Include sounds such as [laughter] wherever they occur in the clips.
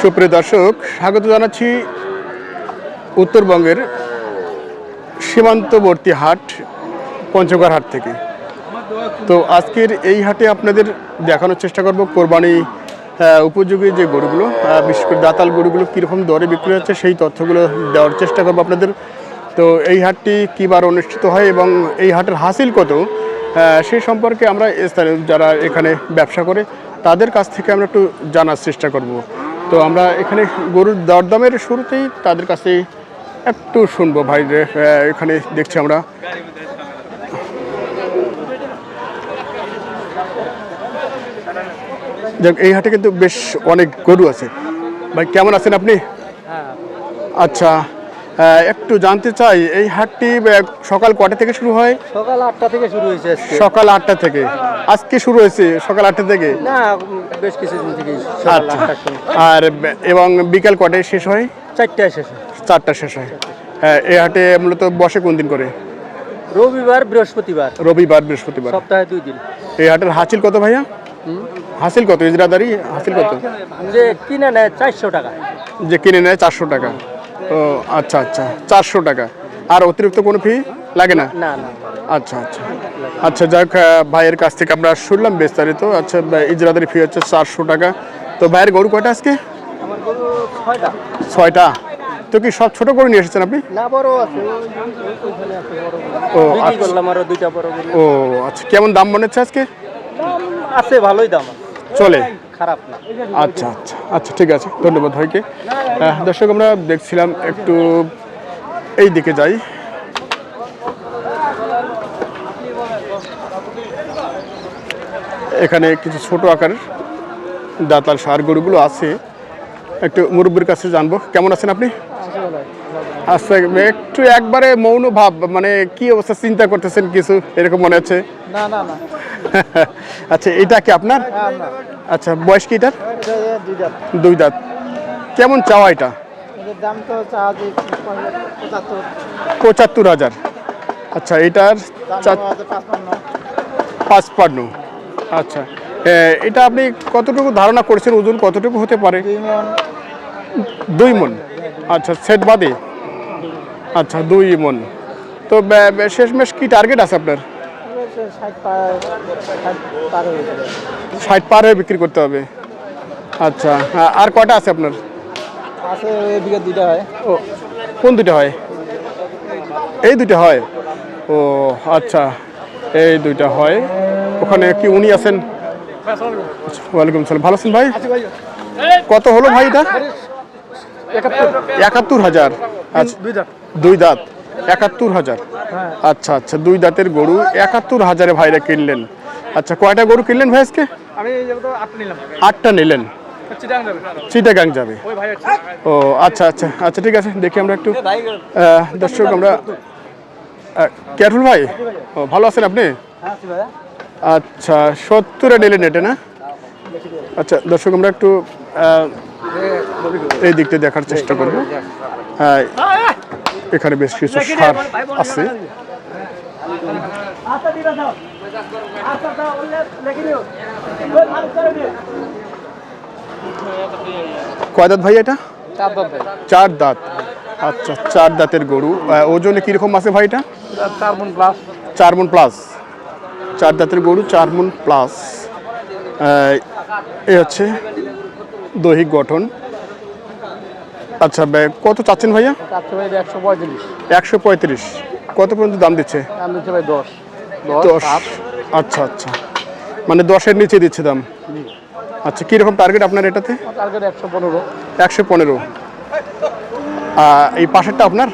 সুপ্রিয় দর্শক, স্বাগত জানাচ্ছি উত্তরবঙ্গের সীমান্তবর্তী হাট, পঞ্চগড় হাট থেকে। তো আজকের এই হাটে আপনাদের দেখানোর চেষ্টা করব কোরবানি উপযোগী যে গরুগুলো বিশেষ করে দাতাল গরুগুলো কীরকম দরে বিক্রি হচ্ছে সেই তথ্যগুলো দেওয়ার চেষ্টা করব আপনাদের। তো এই হাটটি কী বার অনুষ্ঠিত হয় এবং এই হাটের হাসিল কত সেই সম্পর্কে আমরা স্থানীয় যারা এখানে ব্যবসা করে, তাদের কাছ থেকে আমরা একটু জানার চেষ্টা করব। তো আমরা এখানে গরুর দরদামের শুরুতেই তাদের কাছে একটু শুনব ভাই যে, এখানে দেখছি আমরা। যাক এই হাটে কিন্তু বেশ অনেক গরু আছে। ভাই কেমন আছেন আপনি? আচ্ছা। আহ, একটু জানতে চাই এই হাটটি সকাল কটা থেকে শুরু হয়? সকাল আটটা থেকে শুরু হয়েছে সকাল আটটা থেকে। আজকে শুরু হয়েছে সকাল আটটা থেকে? না বেশ কিছুদিন থেকে আচ্ছা। আর এবং বিকাল কটায় শেষ হয়? চারটায় শেষ হয়। চারটা শেষ হয়। হ্যাঁ এই হাটে মূলত বসে কোন দিন করে? রবিবার বৃহস্পতিবার। রবিবার বৃহস্পতিবার। সপ্তাহে দুই দিন। এই হাটের হাসিল কত ভাইয়া? হাসিল কত ইজরাদারি হাসিল কত? যে কিনে নেয় চারশো টাকা। যে কিনে নেয় চারশো টাকা। ও আচ্ছা আচ্ছা। চারশো টাকা। আর অতিরিক্ত কোনো ফি লাগে না? না না। আচ্ছা আচ্ছা। আচ্ছা যাক ভাইয়ের কাছ থেকে আমরা শুনলাম বিস্তারিত আচ্ছা ইজরাদের ফি হচ্ছে চারশো টাকা। তো ভাইয়ের গরু কয়টা আজকে? ছয়টা। তো কি সব ছোট গরু নিয়ে এসেছেন আপনি। ও আচ্ছা। ও আচ্ছা। কেমন দাম মনে হচ্ছে আজকে? আছে ভালোই দাম। চলে। খারাপ না। আচ্ছা আচ্ছা আচ্ছা ঠিক আছে ধন্যবাদ ভাইকে। দর্শক আমরা দেখছিলাম একটু এই দিকে যাই। এখানে কিছু ছোট আকারের দাতাল সার গরুগুলো আছে। একটু মুরব্বীর কাছে জানব। কেমন আছেন আপনি? আচ্ছা একটু একবারে মৌন ভাব মানে কি অবস্থা চিন্তা করতেছেন কিছু? এরকম মনে হচ্ছে? না না না। [laughs] আচ্ছা এটা কি আপনার? আচ্ছা বয়স কি এটার? দুই দাঁত। কেমন চাওয়া এটা? পঁচাত্তর। হাজার। আচ্ছা এটার পাঁচপান্ন। আচ্ছা এটা আপনি কতটুকু ধারণা করেছেন? ওজন কতটুকু হতে পারে? দুই মন। আচ্ছা সেট বাদে? আচ্ছা দুই মন। তো শেষমেশ কি টার্গেট আছে আপনার? ষাট পার হয়ে হয়ে বিক্রি করতে হবে। আচ্ছা আর কটা আছে আপনার? দুইটা হয়। ও কোন দুটো হয়? এই দুটো হয়? ও আচ্ছা এই দুইটা হয়। ওখানে কি উনি আছেন? আচ্ছা, ওয়ালাইকুম সালাম। ভালো আছেন ভাই। কত হলো ভাই এটা? একাত্তর। হাজার। আচ্ছা। দুই দাঁত। একাত্তর হাজার। আচ্ছা আচ্ছা। দুই দাঁতের গরু একাত্তর হাজারে ভাইরা কিনলেন। আচ্ছা কয়টা গরু কিনলেন ভাই আজকে? আমি এই তো আট নিলাম। আটটা নিলেন। চিটাগাং যাবে। ও আচ্ছা আচ্ছা। আচ্ছা ঠিক আছে। দেখি আমরা একটু দর্শক আমরা কেয়ারফুল ভাই? ও ভালো আছেন আপনি? হ্যাঁ আচ্ছা সত্তরে নিলেন এটা না? আচ্ছা দর্শক আমরা একটু এই দিকটা দেখার চেষ্টা করব। হ্যাঁ এখানে বেশ কিছু সার আছে। কয় দাঁত ভাই এটা? চার দাঁত। আচ্ছা চার দাঁতের গরু। ওজনে কীরকম আছে ভাই এটা? চার প্লাস। চার মন প্লাস চার দাঁতের গরু চার মন প্লাস এ হচ্ছে দৈহিক গঠন। আচ্ছা বে- কত চাচ্ছেন ভাইয়া? একশো পঁয়ত্রিশ। কত পর্যন্ত দাম দিচ্ছে? দাম দিচ্ছে ভাই দশ। দশ আচ্ছা আচ্ছা। মানে দশের নিচে দিচ্ছে দাম? আচ্ছা কীরকম টার্গেট আপনার এটাতে? টার্গেট একশো পনেরো। একশো পনেরো। এই পাশেরটা আপনার?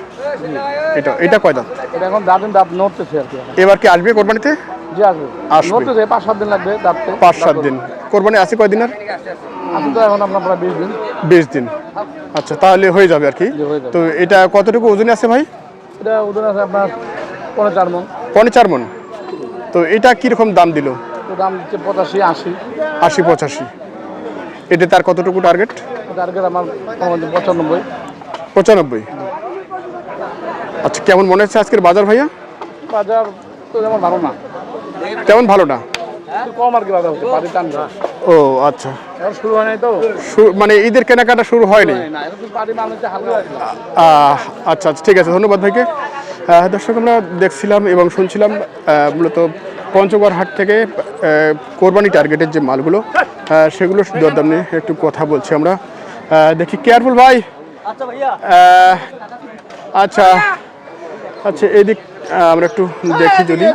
এটা এটা কয় দাম এটা এখন দাঁতেন দাঁত নড়তেছে আর কি এবার কি আসবে কোরবানিতে? জি আসবে। আসবে। পাঁচ সাত দিন লাগবে দাঁততে। পাঁচ সাত দিন। কোরবানি আছে কয়দিন আর? তো এখন আপনার বিশ দিন। বিশ দিন। আচ্ছা তাহলে হয়ে যাবে আর কি। তো এটা কতটুকু ওজনে আছে ভাই? এটা ওজন আছে আপনার পনেরো চার মন। পনে চার মন। তো এটা কীরকম দাম দিল? তো দাম দিচ্ছে পঁচাশি আশি। আশি পঁচাশি। এটা তার কতটুকু টার্গেট টার্গেট আমার পঁচানব্বই। পঁচানব্বই। আচ্ছা কেমন মনে হচ্ছে আজকের বাজার ভাইয়া? বাজার তো যেমন ভালো না। তেমন ভালো না। কম আর কি বাধা হচ্ছে পাটি টানবে ও আচ্ছা। শুরু হয় নাই তো? মানে ঈদের কেনাকাটা শুরু হয়নি? আচ্ছা আচ্ছা ঠিক আছে ধন্যবাদ ভাইকে। দর্শক আমরা দেখছিলাম এবং শুনছিলাম মূলত পঞ্চগড় হাট থেকে কোরবানি টার্গেটের যে মালগুলো সেগুলো দরদাম নিয়ে একটু কথা বলছি আমরা। দেখি কেয়ারফুল ভাই? আচ্ছা আচ্ছা আচ্ছা এদিক আমরা একটু দেখি যদি।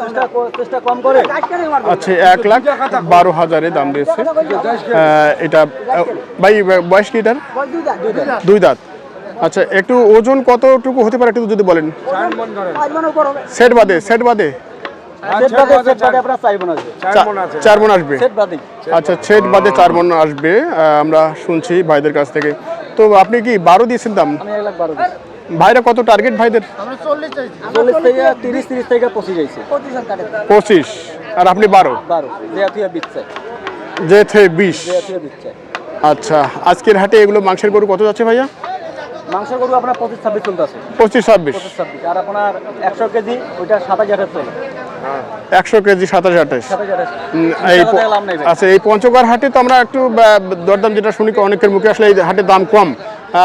চেষ্টা কর- চেষ্টা কম করে। আচ্ছা এক লাখ বারো হাজারে দাম দিয়েছে। এটা ভাই বয়স কি এটার? দুই দাঁত। আচ্ছা একটু ওজন কতটুকু হতে পারে একটু যদি বলেন। মন সেট বাদে সেট বাদে। চার মন আছে চার মন আসবে। আচ্ছা সেট বাদে চার মন আসবে। আমরা শুনছি ভাইদের কাছ থেকে। তো আপনি কি বারো দিয়েছেন দাম? ভাইরা কত টার্গেট ভাইদের? চল্লিশ থেকে তিরিশ তিরিশ থেকে পঁচিশ আর আপনি বারো? বারো। যে থে বিশ। আচ্ছা আজকের হাটে এগুলো মাংসের গরু কত যাচ্ছে ভাইয়া? মাংস গরু আপনার পঁচিশ ছাব্বিশ চলতে আছে পঁচিশ ছাব্বিশ। পঁচিশ ছাব্বিশ। আর আপনার একশো কেজি ওইটা সাতাশ আঠাশ চলে। একশো কেজি সাতাশ আঠাশ। এই আচ্ছা এই পঞ্চগড় হাটে তো আমরা একটু দরদাম যেটা শুনি অনেকের মুখে আসলে এই হাটে দাম কম।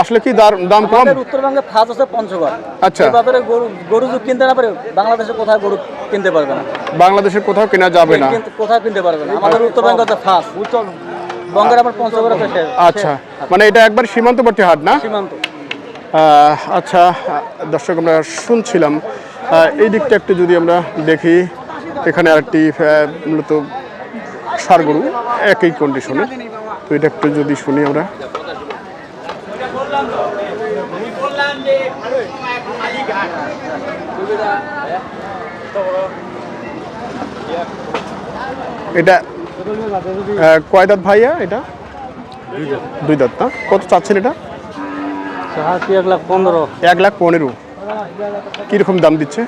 আসলে কি দাম কম? উত্তরবঙ্গে ফার্স্ট আছে পঞ্চগড়। আচ্ছা। বাজারে গরু গরু যদি কিনতে না পারে বাংলাদেশে কোথাও গরু কিনতে পারবে না। বাংলাদেশের কোথাও কেনা যাবে না। কিন্তু কোথাও কিনতে পারবে না। আমাদের উত্তরবঙ্গ হচ্ছে ফার্স্ট উত্তর বঙ্গের আবার পঞ্চগড় আছে আচ্ছা। মানে এটা একবার সীমান্তবর্তী হাট না? সীমান্ত। আহ, আচ্ছা দর্শক আমরা শুনছিলাম। এই দিকটা একটু যদি আমরা দেখি এখানে আরেকটি মূলত সার গরু একই কন্ডিশনে তো এটা একটু যদি শুনি আমরা। এটা আহ, কয় দাঁত ভাইয়া এটা? দুই দাঁত। না? কত চাচ্ছেন এটা? এক লাখ পনেরো। এক লাখ পনেরো। কীরকম দাম দিচ্ছে?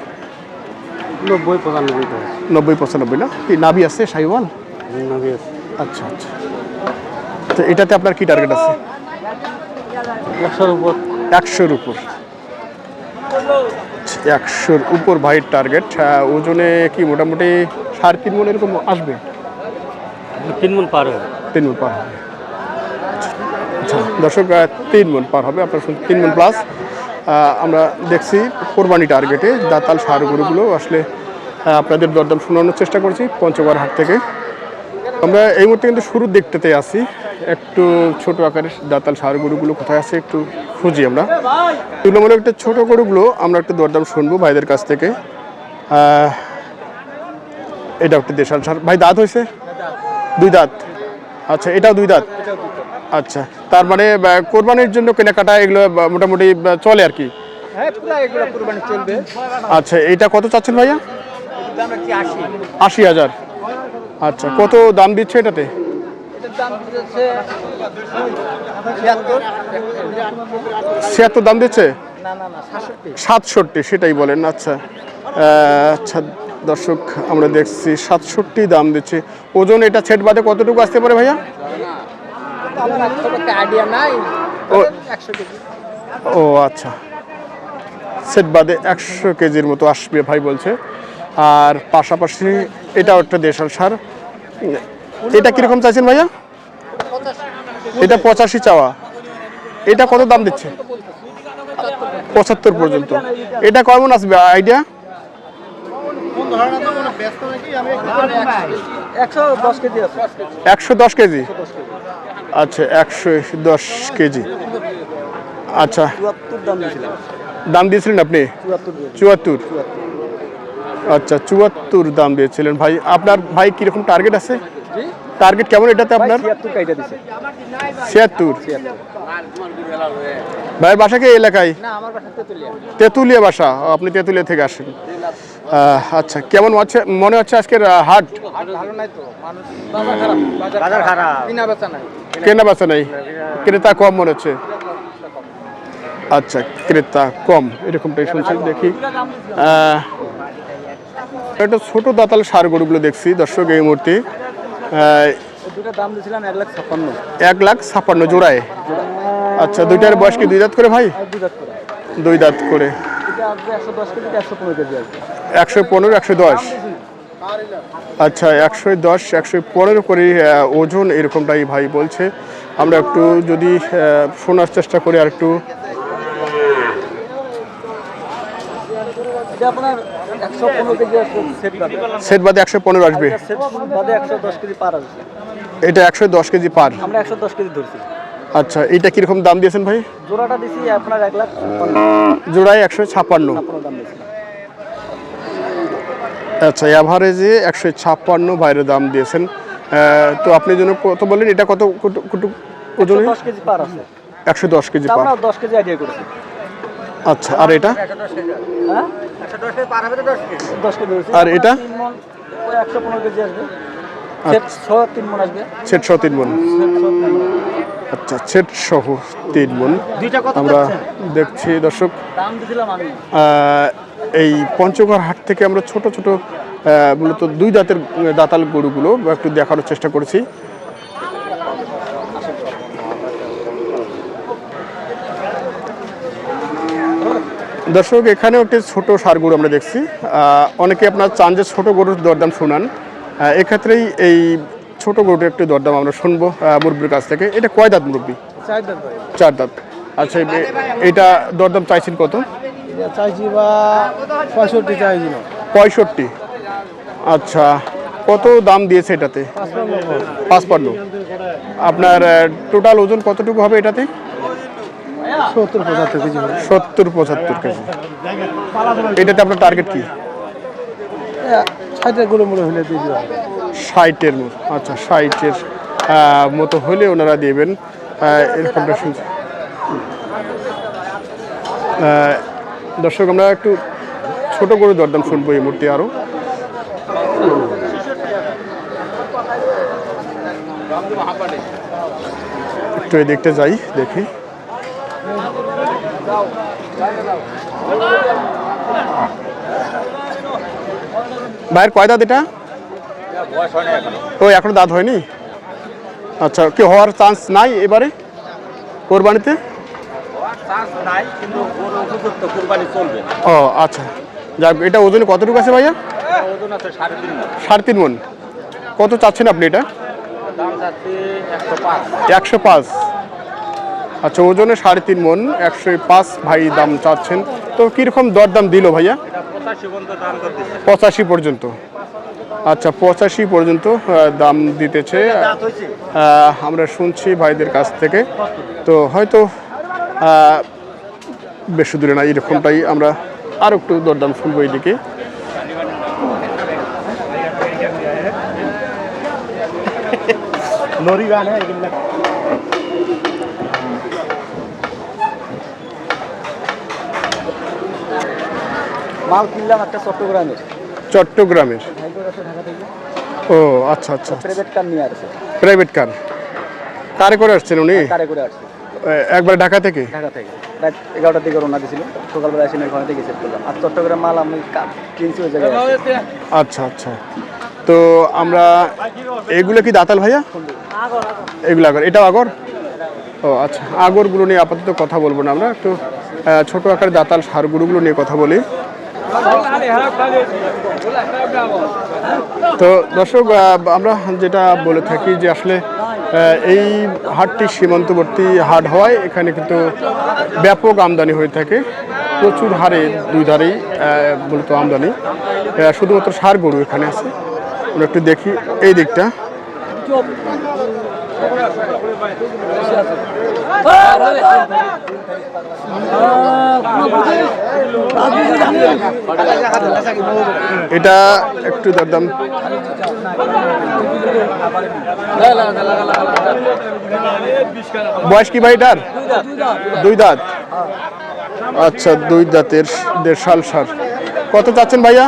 নব্বই পঁচানব্বই নব্বই পঁচানব্বই না? কি নাভি আছে সাইওয়াল? আচ্ছা আচ্ছা। তো এটাতে আপনার কি টার্গেট আছে? একশোর উপর। একশোর উপর। একশোর উপর ভাইয়ের টার্গেট ওজনে কি মোটামুটি সাড়ে তিন মন এরকম আসবে? তিন মন পার হবে। তিন মন পার হবে। আচ্ছা দর্শক আহ, তিন মন পার হবে। আপনার তিন মন প্লাস আমরা দেখছি কোরবানি টার্গেটে দাতাল সার গরুগুলো আসলে আপনাদের দরদাম শোনানোর চেষ্টা করছি পঞ্চগড় হাট থেকে। আমরা এই মুহূর্তে কিন্তু শুরুর দিকটাতে আছি একটু ছোট আকারের দাতাল সার গরুগুলো কোথায় আছে একটু খুঁজি আমরা। তুলনামূলক একটা ছোট গরুগুলো আমরা একটু দরদাম শুনব ভাইদের কাছ থেকে। এটা একটা দেশাল সার। ভাই, দাঁত হয়েছে? দুই দাঁত। আচ্ছা এটাও দুই দাঁত? আচ্ছা। তার মানে কোরবানির জন্য কেনাকাটা এগুলো মোটামুটি চলে আর কি? হ্যাঁ আচ্ছা এটা কত চাচ্ছেন ভাইয়া? আশি। হাজার। আচ্ছা কত দাম দিচ্ছে এটাতে? ছিয়াত্তর। দাম দিচ্ছে? সাতষট্টি। সেটাই বলেন আচ্ছা। আচ্ছা দর্শক আমরা দেখছি সাতষট্টি দাম দিচ্ছে। ওজন এটা ছেট বাদে কতটুকু আসতে পারে ভাইয়া? আইডিয়া নাই। ও ও আচ্ছা। সেট বাদে একশো কেজির মতো আসবে ভাই বলছে। আর পাশাপাশি এটাও একটা দেশাল সার। এটা কীরকম চাইছেন ভাইয়া? এটা পঁচাশি চাওয়া। এটা কত দাম দিচ্ছে? পঁচাত্তর পর্যন্ত। এটা কেমন আসবে আইডিয়া একশো দশ কেজি। আচ্ছা একশো দশ কেজি। আচ্ছা। দাম দিয়েছিলেন আপনি? চুয়াত্তর। আচ্ছা চুয়াত্তর দাম দিয়েছিলেন। ভাই আপনার ভাই কীরকম টার্গেট আছে? টার্গেট কেমন এটাতে আপনার? ছিয়াত্তর ভাইয়ের বাসা কি এলাকায়? তেতুলিয়া। বাসা। আপনি তেঁতুলিয়া থেকে আসেন। আচ্ছা কেমন মনে হচ্ছে আজকের হাট। ভালো নাই তো। মানুষ বাজার খারাপ বেচা নাই। ক্রেতা কম মনে হচ্ছে? আচ্ছা ক্রেতা কম এরকমটাই শুনছি দেখি। একটা ছোট দাতাল সার গরুগুলো দেখছি দর্শক এই মুহূর্তে। দিয়েছিলাম এক লাখ ছাপ্পান্ন। জোড়ায়। আচ্ছা দুইটার বয়স কি দুই দাঁত করে ভাই? দুই দাঁত করে। একশো পনেরো একশো দশ। আচ্ছা একশো দশ একশো পনেরো করে ওজন এরকমটাই ভাই বলছে। আমরা একটু যদি শোনার চেষ্টা করি আর একটু। সেট বাদে। একশো পনেরো আসবে। পার আসবে। এটা একশো দশ কেজি পার। আমরা একশো দশ কেজি ধরছি। আচ্ছা এটা কীরকম দাম দিয়েছেন ভাই? জোড়াটা দিছি আপনার এক লাখ জোড়ায় একশো ছাপ্পান্ন। দাম আচ্ছা অ্যাভারেজে একশো ছাপ্পান্ন বাইরে দাম দিয়েছেন। তো আপনি যেন কত বললেন এটা কত ওজনে একশো দশ কেজি পার দশ কেজি আইডিয়া করেছি। আচ্ছা আর এটা? হ্যাঁ? আর এটা? তিন মন। আচ্ছা। তিন মন আমরা দেখছি দর্শক। এই পঞ্চগড় হাট থেকে আমরা ছোট ছোট মূলত দুই দাঁতের দাঁতাল গরুগুলো একটু দেখানোর চেষ্টা করেছি। দর্শক এখানেও একটি ছোট সার গরু আমরা দেখছি। অনেকে আপনার চান যে ছোট গরুর দরদাম শোনান। এক্ষেত্রেই এই ছোট গরুটার একটি দরদাম আমরা শুনব মুরব্বির কাছ থেকে। এটা কয় দাঁত মুরব্বি? চার চার দাঁত। আচ্ছা এটা দরদাম চাইছেন কত? এটা চাইছি বা পঁয়ষট্টি চাইছি পঁয়ষট্টি। আচ্ছা কত দাম দিয়েছে এটাতে? পাঁচপান্ন। আপনার টোটাল ওজন কতটুকু হবে এটাতে? সত্তর পঁচাত্তর কেজি সত্তর পঁচাত্তর কেজি। এটাতে আপনার টার্গেট কি? ষাটেরগুলো মনে হলে ষাটের মতো। আচ্ছা ষাটের মতো হলে ওনারা দেবেন। এরকমটা শুনছি। দর্শক, আমরা একটু ছোট করে দরদাম শুনব এই মুহূর্তে আরও একটু দেখতে যাই, দেখি। ভাইয়ের কয় দাঁত এটা? না এখনও দাঁত হয়নি? আচ্ছা কি হওয়ার চান্স নাই এবারে কোরবানিতে? নাই কিন্তু উপযুক্ত কুরবানি চলবে। ও আচ্ছা। যাক এটা ওজনে কতটুকু আছে ভাইয়া? ওজন আছে সাড়ে তিন মণ। সাড়ে তিন মন। কত চাচ্ছেন আপনি এটা? একশো পাঁচ। আচ্ছা ওজনে সাড়ে তিন মন একশো পাঁচ ভাই দাম চাচ্ছেন। তো কীরকম দরদাম দিল ভাইয়া? পঁচাশি পর্যন্ত আচ্ছা পঁচাশি পর্যন্ত দাম দিতেছে। আমরা শুনছি ভাইদের কাছ থেকে। তো হয়তো বেশি দূরে না এরকমটাই আমরা আর একটু দরদাম শুনব মাল কিনলাম একটা চট্টগ্রামের। চট্টগ্রামের? ও আচ্ছা আচ্ছা প্রাইভেট কার নিয়ে আসছে প্রাইভেট কার কারে করে আসছেন উনি? কারে করে আসছে? এ, একবার ঢাকা থেকে? ঢাকা থেকে। রাত এগারোটার দিকে রওনা দিয়েছিল। সকালবেলা এসে ঘরে থেকে সেভ করলাম। আর চট্টগ্রাম মাল আমি কিনছি ওই জায়গায় আচ্ছা আচ্ছা। তো আমরা এগুলো কি দাতাল ভাইয়া? এগুলো আগর। এটাও আগর? ও আচ্ছা। আগরগুলো নিয়ে আপাতত কথা বলব না আমরা। একটু ছোট আকারের দাতাল সারগুলোগুলো নিয়ে কথা বলি। তো দর্শক আমরা যেটা বলে থাকি যে আসলে এই হাটটি সীমান্তবর্তী হাট হওয়ায় এখানে কিন্তু ব্যাপক আমদানি হয়ে থাকে। প্রচুর হারে দুই ধারেই মূলত আমদানি। শুধুমাত্র সার গরু এখানে আছে। আমরা একটু দেখি এই দিকটা। এটা একটু দরদাম বয়স কি ভাই এটার? দুই দাঁত। আচ্ছা দুই দাঁতের দেড়শাল সার। কত চাচ্ছেন ভাইয়া?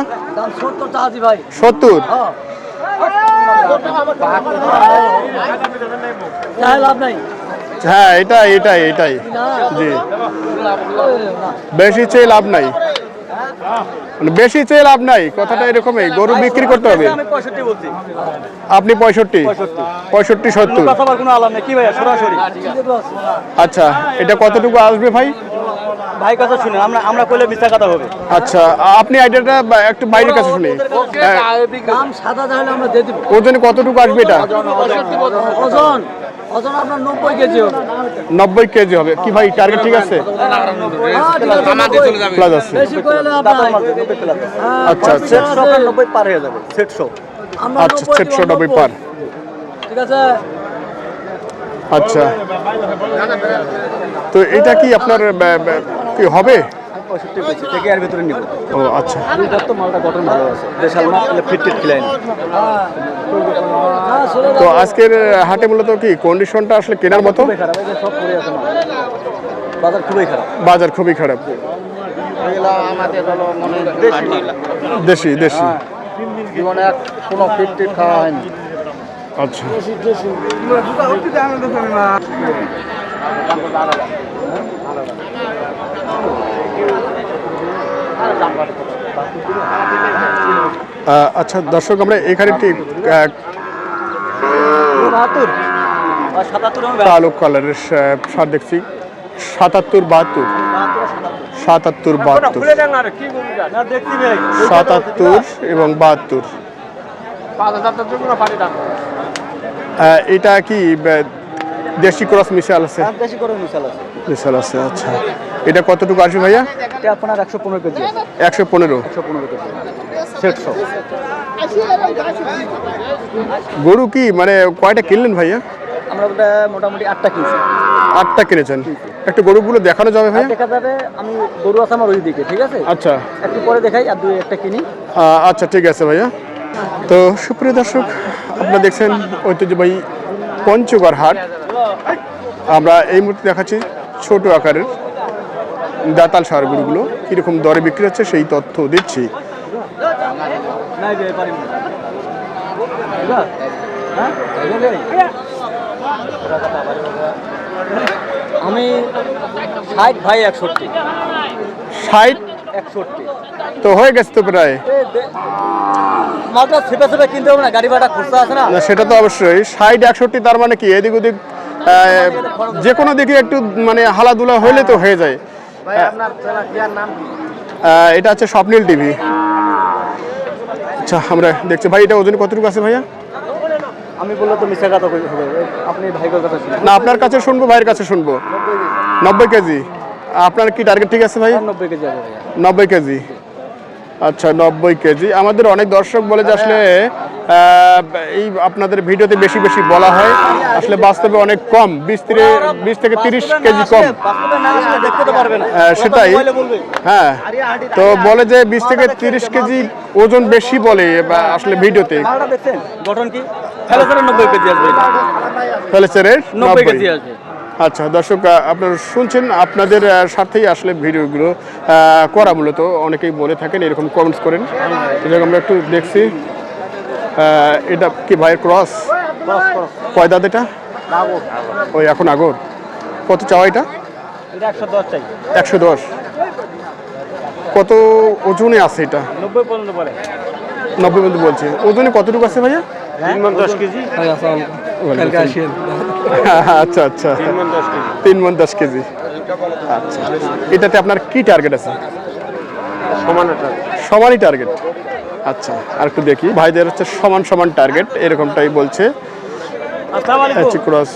সত্তর চাহাজি ভাই সত্তর চাই লাভ নাই হ্যাঁ এটাই এটাই এটাই। জি। বেশি চেয়ে লাভ নাই। মানে বেশি চেয়ে লাভ নাই কথাটা এরকমই গরু বিক্রি করতে হবে। আমি পঁয়ষট্টি বলছি। আপনি পঁয়ষট্টি? পঁয়ষট্টি। সত্তর। আচ্ছা এটা কতটুকু আসবে ভাই? ভাই কথা শুনে আমরা আমরা করলে মিথ্যা কথা হবে। আচ্ছা আপনি আইডিয়াটা একটু বাইরের কাছে শুনি। ওজনে কতটুকু আসবে এটা? ওজন। ওজন আপনার কেজি হবে। নব্বই কেজি হবে। কি ভাই টার্গেট ঠিক আছে? প্লাস বেশি আপনার আচ্ছা আচ্ছা। পার হয়ে যাবে শো আমরা আচ্ছা 90 পার ঠিক আছে? আচ্ছা। তো এটা কি আপনার কি হবে? পঁয়ষট্টি বলছি থেকে এর ভিতরে নিব? ও আচ্ছা। দুইটার তো মালটা গঠন ভালো আছে। দেশাল মাল ফিট টিট খিলাই না হ্যাঁ চলে তো আজকের হাটে মূলত কি কন্ডিশনটা আসলে কেনার মতো? বাজার খুবই খারাপ। বাজার খুবই খারাপ। আমাদের দেশি। দেশি জীবনে কোনো ফিট খাওয়া হয়নি। আচ্ছা। আচ্ছা দর্শক আমরা এখানে আমি কালো কালারের শার্ট দেখছি। সাতাত্তর বাহাত্তর। সাতাত্তর বাহাত্তর। না দেখছি ভাই। সাতাত্তর এবং বাহাত্তর। এটা কি দেশি ক্রস মিশাল আছে? দাম বেশি করে মিশাল আছে। মিশাল আছে আচ্ছা। এটা কতটুকু আসবে ভাইয়া? এটা আপনার একশো পনেরো কেজি একশো পনেরো। একশো পনেরো কেজি। সেটশো গরু কি মানে কয়টা কিনলেন ভাইয়া? আমরা ওটা মোটামুটি আটটা কিনছি। আটটা কিনেছেন। একটু গরুগুলো দেখানো যাবে ভাইয়া? দেখা যাবে আমি গরু আছে আমার ওই দিকে ঠিক আছে? আচ্ছা। একটু পরে দেখাই আর দুই একটা কিনি। আচ্ছা ঠিক আছে ভাইয়া। তো সুপ্রিয় দর্শক আপনারা দেখছেন ঐতিহ্যবাহী পঞ্চগড় হাট। আমরা এই মুহূর্তে দেখাচ্ছি ছোট আকারের দাতাল সার গরুগুলো কীরকম দরে বিক্রি হচ্ছে সেই তথ্য দিচ্ছি? আমি ষাট ভাই একষট্টি। ষাট? একষট্টি। তো হয়ে গেছে তো প্রায়। মালটা ছেপে ছেপে কিনতে হবে না গাড়ি ভাড়া খরচা আছে না? সেটা তো অবশ্যই। ষাট একষট্টি তার মানে কি? এদিক ওদিক যে কোনো দিকে একটু মানে হালাদুলা হইলে তো হয়ে যায়। এটা হচ্ছে স্বপ্নিল টিভি। আচ্ছা আমরা দেখছি। ভাই এটা ওজন কতটুকু আছে ভাইয়া? আমি বললে তো মিশা কথা কই হবে। আপনি ভাইগোর কথা শুনুন। না আপনার কাছে শুনব ভাইয়ের কাছে শুনব। নব্বই কেজি। আপনার কি টার্গেট ঠিক আছে ভাই? নব্বই কেজি নব্বই কেজি। আচ্ছা নব্বই কেজি। আমাদের অনেক দর্শক বলে যে আসলে এই আপনাদের ভিডিওতে বেশি বেশি বলা হয়। আসলে বাস্তবে অনেক কম বিশ থেকে বিশ থেকে তিরিশ কেজি কম। সেটাই। হ্যাঁ। তো বলে যে বিশ থেকে তিরিশ কেজি ওজন বেশি বলে বা আসলে ভিডিওতে। মালটা গঠন কি? নব্বই কেজি আসবে। স্যারের নব্বই আচ্ছা দর্শক আপনারা শুনছেন আপনাদের স্বার্থেই আসলে ভিডিওগুলো করা মূলত। অনেকেই বলে থাকেন এরকম কমেন্টস করেন। আমরা একটু দেখছি। এটা কি ভাইয়ের ক্রস? ক্রস ক্রস কয় দাঁত এটা? ওই এখন আগর। কত চাওয়া এটা? এটা একশো দশ। কত ওজনে আছে এটা? নব্বই পর্যন্ত পরে নব্বই পর্যন্ত বলছে। ওজনে কতটুকু আছে ভাইয়া? আচ্ছা আচ্ছা। তিন মন দশ কেজি। আচ্ছা। এটাতে আপনার কি টার্গেট আছে? সমানই টার্গেট আচ্ছা আর একটু দেখি। ভাইদের হচ্ছে সমান সমান টার্গেট এরকমটাই বলছে। আচ্ছা ক্রস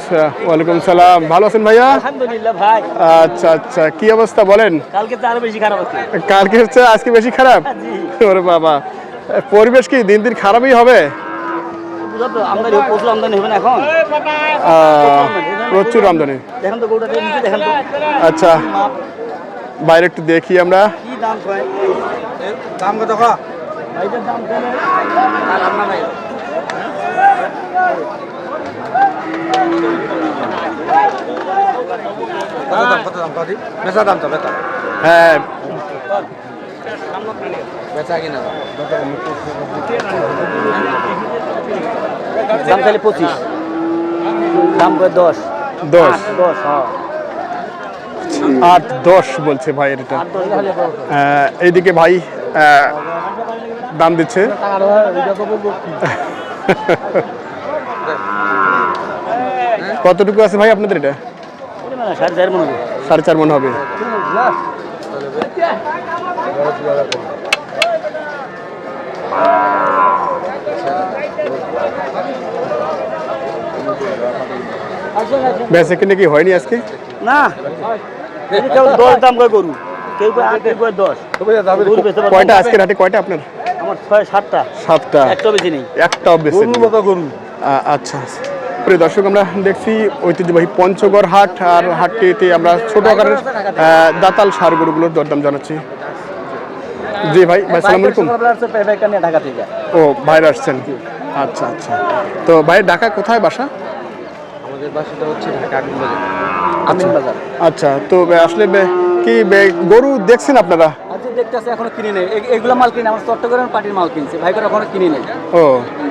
ওয়ালাইকুম সালাম। ভালো আছেন ভাইয়া? আলহামদুলিল্লাহ ভাই। আচ্ছা আচ্ছা কি অবস্থা বলেন? কালকে তো আরও বেশি খারাপ আছে কালকে হচ্ছে আজকে বেশি খারাপ? ওরে বাবা। পরিবেশ কি দিন দিন খারাপই হবে? প্রচুর আমদানি আচ্ছা বাইরে একটু দেখি আমরা। দাম ভাই বেচা দাম তো বেচা। হ্যাঁ। বেচা কিনা? দাম তাহলে পঁচিশ। দাম দশ। দশ। দশ আট দশ বলছে ভাইয়ের এটা এইদিকে ভাই আহ, দাম দিচ্ছে? কতটুকু আছে ভাই আপনাদের এটা? সাড়ে চার মনে মন হবে। বেচে কিনে কি হয়নি আজকে? না। কেউ দশ দাম করে গরু কেউ দশ কয়টা না। আজকের হাটে? কয়টা আপনার? আমার ছয় সাতটা। সাতটা। একটা বেশি নেই। একটাও বেশি গরু। আ- আচ্ছা। প্রিয় দর্শক আমরা দেখছি ঐতিহ্যবাহী পঞ্চগড় হাট আর হাটটিতে আমরা ছোট আকারের দাতাল সার গরুগুলোর দরদাম জানাচ্ছি। জি ভাই ভাই সালাম আলাইকুম। ও ভাইরা আসছেন। আচ্ছা আচ্ছা। তো ভাই ঢাকা কোথায় বাসা? আমাদের বাসাটা হচ্ছে ঢাকা আমিন বাজার। আচ্ছা। তো আসলে কি গরু দেখছেন আপনারা? দেখতেছে এখনও কিনে নেই। এগুলো মাল কিনে আমার চট্টগ্রাম পার্টির মাল কিনছে। ভাই করে এখনও কিনে নেই। ও।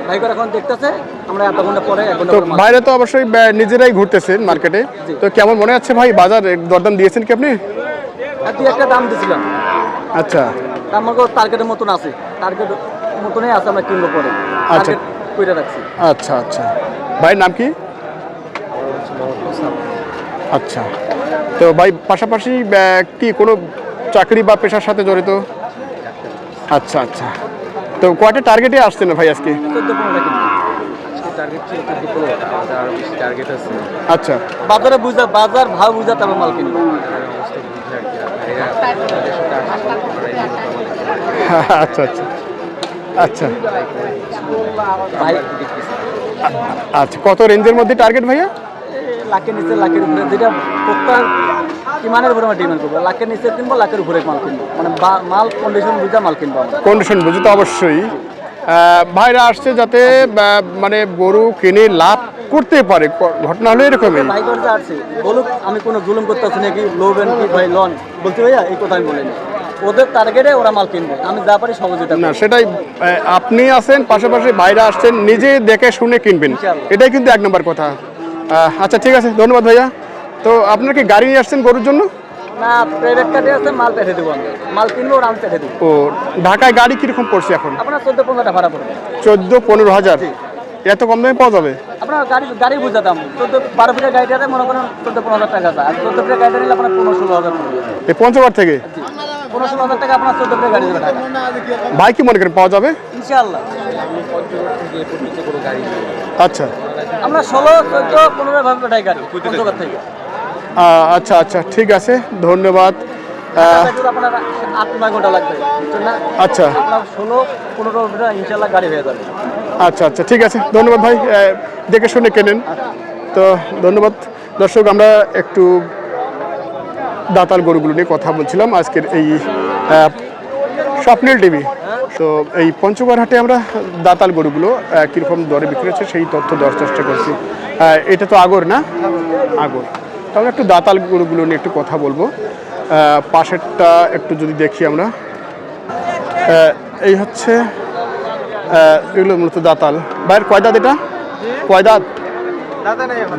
ভাই করে এখন দেখতেছে আমরা এত ঘণ্টা পরে এক ঘণ্টা তো বাইরে তো অবশ্যই নিজেরাই ঘুরতেছেন মার্কেটে। তো কেমন মনে হচ্ছে ভাই বাজার দরদাম দিয়েছেন কি আপনি? দুই একটা দাম দিছিলাম আচ্ছা। দাম আমাকে টার্গেটের মতন আছে। টার্গেট মতনই আছে আমরা কিনবো পরে। আচ্ছা। করে রাখছি। আচ্ছা আচ্ছা। ভাইয়ের নাম কি? আচ্ছা। তো ভাই পাশাপাশি কি কোনো চাকরি বা পেশার সাথে জড়িত? আচ্ছা আচ্ছা। তো কয়টা টার্গেটে আসছে না ভাই আজকে? আচ্ছা। বাজারে বুঝা বাজার ভাব বুঝা তারপর মাল কিনবো। আচ্ছা আচ্ছা। আচ্ছা। ভাই। আচ্ছা কত রেঞ্জের মধ্যে টার্গেট ভাইয়া? লাখের নিচে লাখের উপরে। যেটা প্রত্যেক কিমানের উপরে আমরা ডিমান্ড করব? লাখের নিচে কিনবো লাখের উপরে মাল কিনবো? মানে মাল কন্ডিশন বুঝা মাল কিনবো কন্ডিশন বুঝে তো অবশ্যই। ভাইরা আসছে যাতে মানে গরু কিনে লাভ করতে পারে। ঘটনা হলো এরকমই। ভাই করতে আসছে বলুক আমি কোনো জুলুম করতেছি নাকি? লোবেন কি ভাই লন। বলছি ভাইয়া এই কথা আমি বলিনি। ওদের টার্গেটে ওরা মাল কিনবে। আমি যা পারি সহযোগিতা না সেটাই আপনি আছেন পাশাপাশি বাইরে আসছেন নিজে দেখে শুনে কিনবেন। এটাই কিন্তু এক নম্বর কথা। আচ্ছা ঠিক আছে ধন্যবাদ ভাইয়া। তো আপনার কি গাড়ি নিয়ে আসছেন গরুর জন্য? না প্রাইভেট কার্ডে আছে মাল পেঠে দেবো মাল কিনবো ওরা আমি দেবো। ও ঢাকায় গাড়ি কীরকম পড়ছে এখন? আপনার চোদ্দ পনেরোটা ভাড়া পড়বে। চোদ্দ পনেরো হাজার। এত কম দামে পাওয়া যাবে? আপনার গাড়ি গাড়ি বুঝা দাম। চোদ্দ বারো ফিটের গাড়িটাতে মনে করেন চোদ্দ পনেরো হাজার টাকা আছে। আর চোদ্দ ফিটের গাড়িটা নিলে আপনার পনেরো ষোলো হাজার এই পঞ্চগড় থেকে? পনেরো ষোলো হাজার টাকা আপনার চোদ্দ ফিটের গাড়ি দেবে টাকা ভাই কি মনে করেন পাওয়া যাবে? ইনশাআল্লাহ। আচ্ছা। আমরা ষোলো চোদ্দ পনেরো ভাবে গাড়ি। পঞ্চগড় থেকে। আচ্ছা আচ্ছা ঠিক আছে ধন্যবাদ। আচ্ছা। আচ্ছা আচ্ছা ঠিক আছে ধন্যবাদ ভাই দেখে শুনে কেনেন। তো ধন্যবাদ। দর্শক আমরা একটু দাতাল গরুগুলো নিয়ে কথা বলছিলাম আজকের এই স্বপ্নের টিভি। তো এই পঞ্চগড় হাটে আমরা দাতাল গরুগুলো কীরকম দরে বিক্রি হচ্ছে সেই তথ্য দেওয়ার চেষ্টা করছি। এটা তো আগর না? আগর। তাহলে একটু দাতাল গরুগুলো নিয়ে একটু কথা বলব। পাশেরটা একটু যদি দেখি আমরা। এই হচ্ছে এগুলো মূলত দাতাল। ভাইয়ের কয় দাঁত এটা? কয় দাঁত?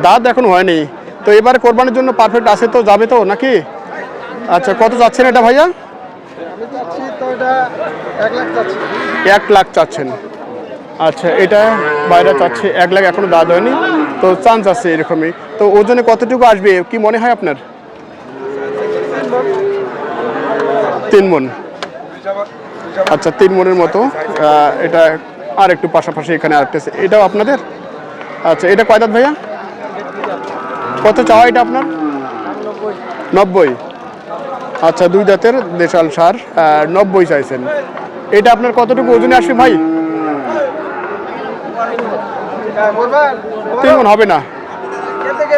দাঁত এখন। হয়নি। তো এবার কোরবানির জন্য পারফেক্ট আছে তো যাবে তো নাকি? আচ্ছা কত যাচ্ছেন এটা ভাইয়া? এক লাখ চাচ্ছেন। আচ্ছা এটা বাইরে চাচ্ছে, এক লাখ এখনও দাঁত হয়নি, তো চান্স আছে এরকমই। তো ওজনে কতটুকু আসবে, কি মনে হয় আপনার? তিন মন। আচ্ছা তিন মনের মতো এটা আর একটু পাশাপাশি এখানে আছে। এটাও আপনাদের? আচ্ছা এটা কয় দাঁত ভাইয়া? কত চাওয়া এটা আপনার? নব্বই। আচ্ছা দুই দাঁতের দেশাল সার নব্বই চাইছেন। এটা আপনার কতটুকু ওজনে আসবে ভাই? তিন মন হবে না।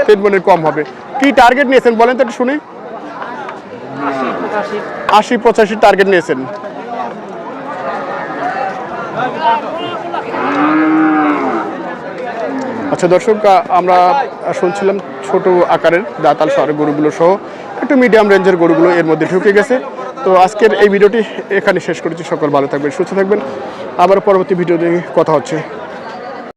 তিন মনের কম হবে। কি টার্গেট নিয়েছেন বলেন তো একটু শুনি। আশি পঁচাশি টার্গেট নিয়েছেন। আচ্ছা দর্শক আমরা শুনছিলাম ছোট আকারের দাতাল সার গরুগুলো সহ একটু মিডিয়াম রেঞ্জের গরুগুলো এর মধ্যে ঢুকে গেছে। তো আজকের এই ভিডিওটি এখানে শেষ করেছি। সকল ভালো থাকবেন সুস্থ থাকবেন। আবার পরবর্তী ভিডিও কথা হচ্ছে।